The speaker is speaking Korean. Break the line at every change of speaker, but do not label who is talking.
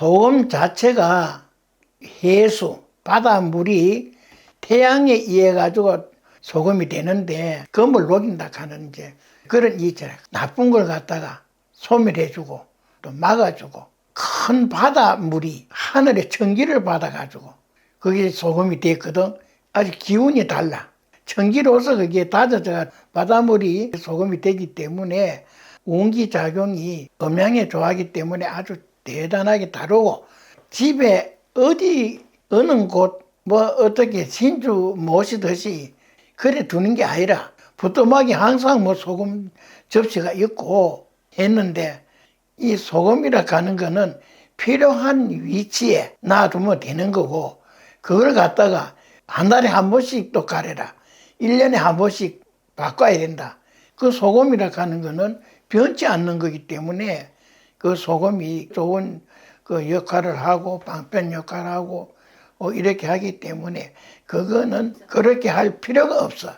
소금 자체가 해수, 바닷물이 태양에 의해 가지고 소금이 되는데 금을 녹인다 하는 이제 그런 이제 나쁜 걸 갖다가 소멸해주고 또 막아주고 큰 바닷물이 하늘의 전기를 받아가지고 그게 소금이 됐거든. 아주 기운이 달라. 전기로서 그게 다져져 바닷물이 소금이 되기 때문에 운기 작용이 음양에 좋아하기 때문에 아주 대단하게 다르고 집에 어디 어느 곳 뭐 어떻게 신주 모시듯이 그래 두는 게 아니라 부뚜막이 항상 뭐 소금 접시가 있고 했는데 이 소금이라 하는 거는 필요한 위치에 놔두면 되는 거고 그걸 갖다가 한 달에 한 번씩 또 가래라. 1년에 한 번씩 바꿔야 된다. 그 소금이라 하는 거는 변치 않는 거기 때문에 그 소금이 좋은 그 역할을 하고 방편 역할을 하고 어, 이렇게 하기 때문에 그거는 그렇게 할 필요가 없어.